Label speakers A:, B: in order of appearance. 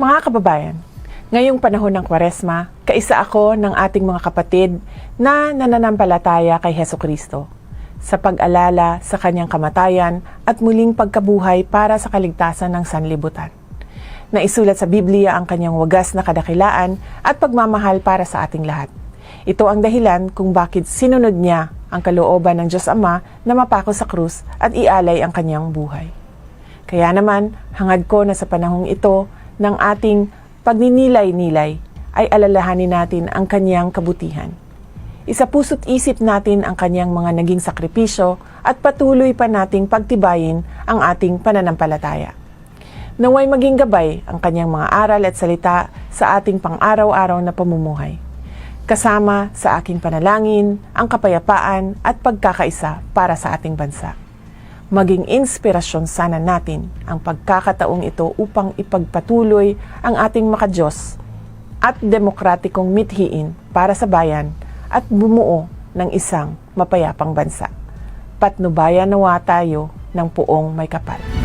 A: Mga kababayan, ngayong panahon ng Kwaresma, kaisa ako ng ating mga kapatid na nananampalataya kay Heso Kristo sa pag-alala sa kanyang kamatayan at muling pagkabuhay para sa kaligtasan ng sanlibutan. Naisulat sa Biblia ang kanyang wagas na kadakilaan at pagmamahal para sa ating lahat. Ito ang dahilan kung bakit sinunod niya ang kalooban ng Diyos Ama na mapako sa krus at ialay ang kanyang buhay. Kaya naman, hangad ko na sa panahong ito ng ating pagninilay-nilay ay alalahanin natin ang kanyang kabutihan. Isa puso't isip natin ang kanyang mga naging sakripisyo at patuloy pa nating pagtibayin ang ating pananampalataya. Naway maging gabay ang kanyang mga aral at salita sa ating pang-araw-araw na pamumuhay. Kasama sa aking panalangin ang kapayapaan at pagkakaisa para sa ating bansa maging inspirasyon sana natin ang pagkakataong ito upang ipagpatuloy ang ating makajos at demokratikong mithiin para sa bayan at bumuo ng isang mapayapang bansa. Patnubayan nawa tayo ng puong may kapal.